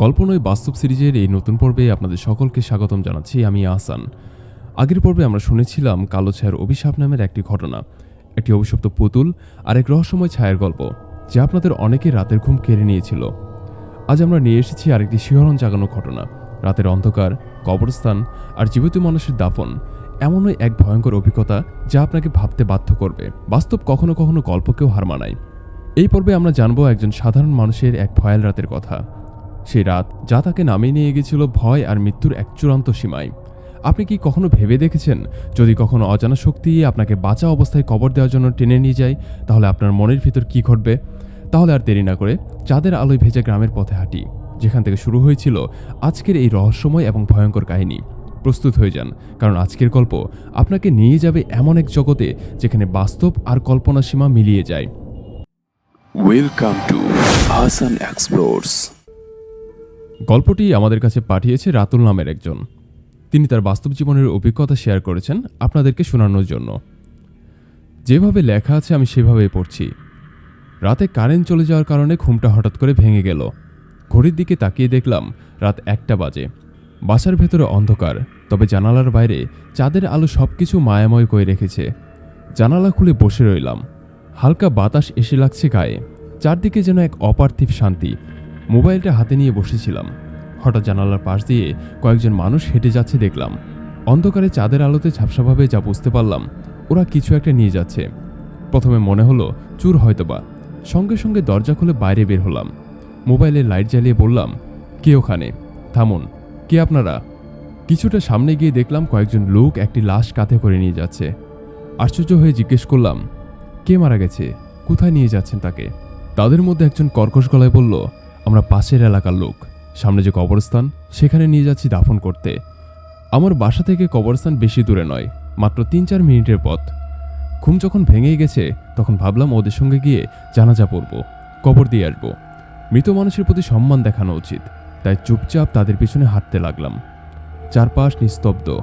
গল্প নয়, বাস্তব সিরিজের এই নতুন পর্বে আপনাদের সকলকে স্বাগতম জানাচ্ছি আমি আহসান। আগের পর্বে আমরা শুনেছিলাম কালো ছায়ার অভিশাপ নামের একটি ঘটনা। একটি অভিশপ্ত পুতুল আর এক রহস্যময় ছায়ার গল্প, যা আপনাদের অনেকে রাতের ঘুম কেড়ে নিয়েছিল। আজ আমরা নিয়ে এসেছি আরেকটি শিহরণ জাগানো ঘটনা, রাতের অন্ধকার, কবরস্থান আর জীবিত মানুষের দাফন। এমনই এক ভয়ঙ্কর অভিজ্ঞতা যা আপনাকে ভাবতে বাধ্য করবে। বাস্তব কখনো কখনো গল্পকেও হার মানায়। এই পর্বে আমরা জানব একজন সাধারণ মানুষের এক ভয়াল রাতের কথা। সেই রাত যা তাকে নামিয়ে নিয়ে গেছিল ভয় আর মৃত্যুর এক চূড়ান্ত সীমায়। আপনি কি কখনো ভেবে দেখেছেন, যদি কখনো অজানা শক্তি আপনাকে বাঁচা অবস্থায় কবর দেওয়ার জন্য টেনে নিয়ে যায়, তাহলে আপনার মনের ভিতর কি ঘটবে? তাহলে আর দেরি না করে চাঁদের আলোয় ভেজা গ্রামের পথে হাঁটি, যেখান থেকে শুরু হয়েছিল আজকের এই রহস্যময় এবং ভয়ঙ্কর কাহিনী। প্রস্তুত হয়ে যান, কারণ আজকের গল্প আপনাকে নিয়ে যাবে এমন এক জগতে যেখানে বাস্তব আর কল্পনা সীমা মিলিয়ে যায়। ওয়েলকাম টু আসান এক্সপ্লোরস গল্পটি আমাদের কাছে পাঠিয়েছে রাতুল নামের একজন। তিনি তার বাস্তব জীবনের অভিজ্ঞতা শেয়ার করেছেন আপনাদেরকে শোনানোর জন্য। যেভাবে লেখা আছে, আমি সেভাবেই পড়ছি। রাতে কারেন্ট চলে যাওয়ার কারণে ঘুমটা হঠাৎ করে ভেঙে গেল। ঘড়ির দিকে তাকিয়ে দেখলাম রাত একটা বাজে। বাসার ভেতরে অন্ধকার, তবে জানালার বাইরে চাঁদের আলো সব কিছু মায়াময় করে রেখেছে। জানালা খুলে বসে রইলাম। হালকা বাতাস এসে লাগছে গায়ে। চারদিকে যেন এক অপার্থিব শান্তি। মোবাইলটা হাতে নিয়ে বসেছিলাম। হঠাৎ জানালার পাশ দিয়ে কয়েকজন মানুষ হেঁটে যাচ্ছে দেখলাম। অন্ধকারে চাঁদের আলোতে ঝাপসাভাবে যা বুঝতে পারলাম, ওরা কিছু একটা নিয়ে যাচ্ছে। প্রথমে মনে হলো, চুর হয়তোবা। সঙ্গে সঙ্গে দরজা খুলে বাইরে বের হলাম। মোবাইলের লাইট জ্বালিয়ে বললাম, কে ওখানে? থামুন। কে আপনারা? কিছুটা সামনে গিয়ে দেখলাম কয়েকজন লোক একটি লাশ কাঁধে করে নিয়ে যাচ্ছে। আশ্চর্য হয়ে জিজ্ঞেস করলাম, কে মারা গেছে? কোথায় নিয়ে যাচ্ছেন তাকে? তাদের মধ্যে একজন কর্কশ গলায় বলল আমরা পাশের এলাকার লোক। সামনে যে কবরস্থান, সেখানে নিয়ে যাচ্ছি দাফন করতে। আমার বাসা থেকে কবরস্থান বেশি দূরে নয়, মাত্র তিন চার মিনিটের পথ। ঘুম যখন ভেঙেই গেছে, তখন ভাবলাম ওদের সঙ্গে গিয়ে জানাজা পড়ব, কবর দিয়ে আসব। মৃত মানুষের প্রতি সম্মান দেখানো উচিত, তাই চুপচাপ তাদের পিছনে হাঁটতে লাগলাম। চারপাশ নিস্তব্ধ,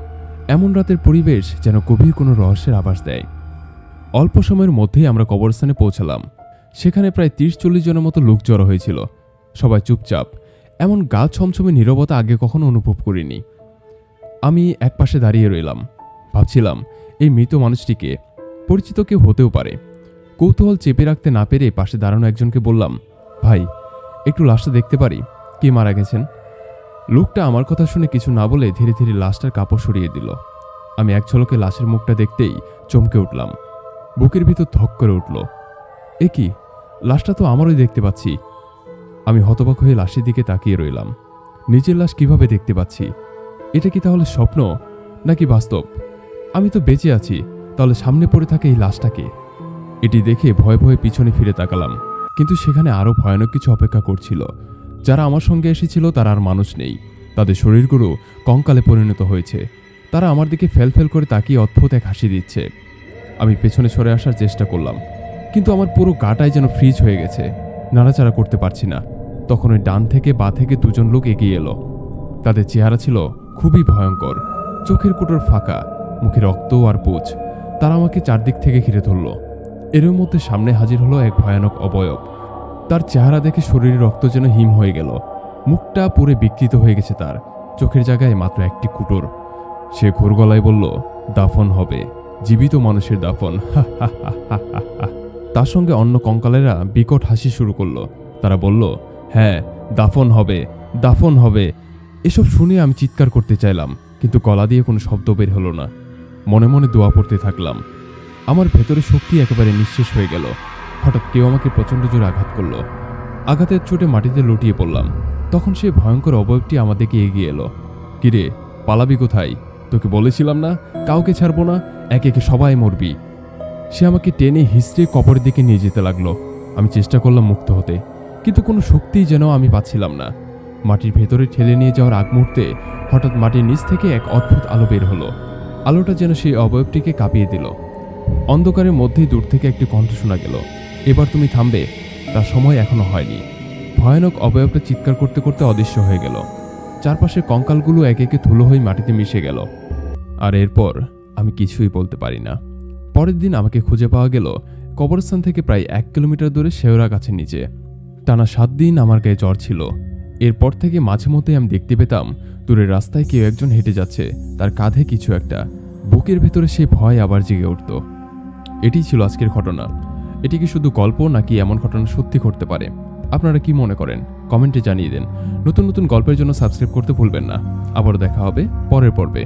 এমন রাতের পরিবেশ যেন গভীর কোনো রহস্যের আভাস দেয়। অল্প সময়ের মধ্যেই আমরা কবরস্থানে পৌঁছালাম। সেখানে প্রায় তিরিশ চল্লিশ জনের মতো লোক জড়ো হয়েছিল। সবাই চুপচাপ। এমন গা ছমছমে নীরবতা আগে কখনো অনুভব করিনি। আমি একপাশে দাঁড়িয়ে রইলাম। ভাবছিলাম, এই মৃত মানুষটিকে পরিচিত কেউ হতেও পারে। কৌতূহল চেপে রাখতে না পেরে পাশে দাঁড়ানো একজনকে বললাম, ভাই, একটু লাশটা দেখতে পারি? কে মারা গেছেন? লোকটা আমার কথা শুনে কিছু না বলে ধীরে ধীরে লাশটার কাপড় সরিয়ে দিল। আমি এক ঝলকে লাশের মুখটা দেখতেই চমকে উঠলাম। বুকের ভিতর ধক করে উঠল। এ কি? লাশটা তো আমারই দেখতে পাচ্ছি। আমি হতবাক হয়ে লাশের দিকে তাকিয়ে রইলাম। নিজের লাশ কীভাবে দেখতে পাচ্ছি? এটা কি তাহলে স্বপ্ন, নাকি বাস্তব? আমি তো বেঁচে আছি, তাহলে সামনে পড়ে থাকে এই লাশটাকে। এটি দেখে ভয়ে ভয়ে পিছনে ফিরে তাকালাম, কিন্তু সেখানে আরও ভয়ানক কিছু অপেক্ষা করছিল। যারা আমার সঙ্গে এসেছিল, তারা আর মানুষ নেই। তাদের শরীরগুলো কঙ্কালে পরিণত হয়েছে। তারা আমার দিকে ফেল ফেল করে তাকিয়ে অদ্ভুত এক হাসি দিচ্ছে। আমি পেছনে সরে আসার চেষ্টা করলাম, কিন্তু আমার পুরো গাটাই যেন ফ্রিজ হয়ে গেছে। নাড়াচাড়া করতে পারছি না। তখন ওই ডান থেকে বা থেকে দুজন লোক এগিয়ে এলো। তাদের চেহারা ছিল খুবই ভয়ঙ্কর। চোখের কুটোর ফাঁকা, মুখে রক্ত আর পুজ তারা আমাকে চারদিক থেকে ঘিরে ধরল। এর মধ্যে সামনে হাজির হলো এক ভয়ানক অবয়ব। তার চেহারা দেখে শরীরে রক্ত যেন হিম হয়ে গেল। মুখটা পুরে বিকৃত হয়ে গেছে তার। চোখের জায়গায় মাত্র একটি কুটোর। সে ঘোর গলায় বলল, দাফন হবে। জীবিত মানুষের দাফন। হা হা হা হা হা। তার সঙ্গে অন্য কঙ্কালেরা বিকট হাসি শুরু করল। তারা বলল হ্যাঁ দাফন হবে দাফন হবে। এসব শুনে আমি চিৎকার করতে চাইলাম, কিন্তু গলা দিয়ে কোনো শব্দ বের হলো না। মনে মনে দোয়া পড়তে থাকলাম। আমার ভেতরে শক্তি একেবারে নিঃশেষ হয়ে গেল। হঠাৎ কেউ আমাকে প্রচণ্ড জোরে আঘাত করল। আঘাতের চোটে মাটিতে লুটিয়ে পড়লাম। তখন সেই ভয়ঙ্কর অবয়বটি আমাদেরকে এগিয়ে এলো। কিরে পালাবি কোথায়? তোকে বলেছিলাম না, কাউকে ছাড়বো না, একে একে সবাই মরবি। সে আমাকে টেনে হিসড়ে কবরের দিকে নিয়ে যেতে লাগল। আমি চেষ্টা করলাম মুক্ত হতে, কিন্তু কোনো শক্তিই যেন আমি পাচ্ছিলাম না। মাটির ভেতরে ঠেলে নিয়ে যাওয়ার আগ মুহূর্তে হঠাৎ মাটির নিচ থেকে এক অদ্ভুত আলো বের হলো। আলোটা যেন সেই অবয়বটিকে কাঁপিয়ে দিল। অন্ধকারের মধ্যেই দূর থেকে একটি কণ্ঠ শোনা গেল। এবার তুমি থামবে, তার সময় এখনও হয়নি। ভয়ানক অবয়বটা চিৎকার করতে করতে অদৃশ্য হয়ে গেল। চারপাশের কঙ্কালগুলো একে একে ধুলো হয়ে মাটিতে মিশে গেল। আর এরপর আমি কিছুই বলতে পারি না। পরের দিন আমাকে খুঁজে পাওয়া গেল কবরস্থান থেকে প্রায় এক কিলোমিটার দূরে শেওরা গাছের নিচে। টানা সাত দিন আমার গায়ে জ্বর ছিল। এরপর থেকে মাঝে মধ্যে আমি দেখতে পেতাম, দূরের রাস্তায় কেউ একজন হেঁটে যাচ্ছে, তার কাঁধে কিছু একটা। বুকের ভেতরে সে ভয় আবার জেগে উঠত। এটি ছিল আজকের ঘটনা। এটি কি শুধু গল্প নাকি এমন ঘটনা সত্যি ঘটতে পারে? আপনারা কি মনে করেন? কমেন্টে জানিয়ে দেন। নতুন নতুন গল্পের জন্য সাবস্ক্রাইব করতে ভুলবেন না। আবারও দেখা হবে পরের পর্বে।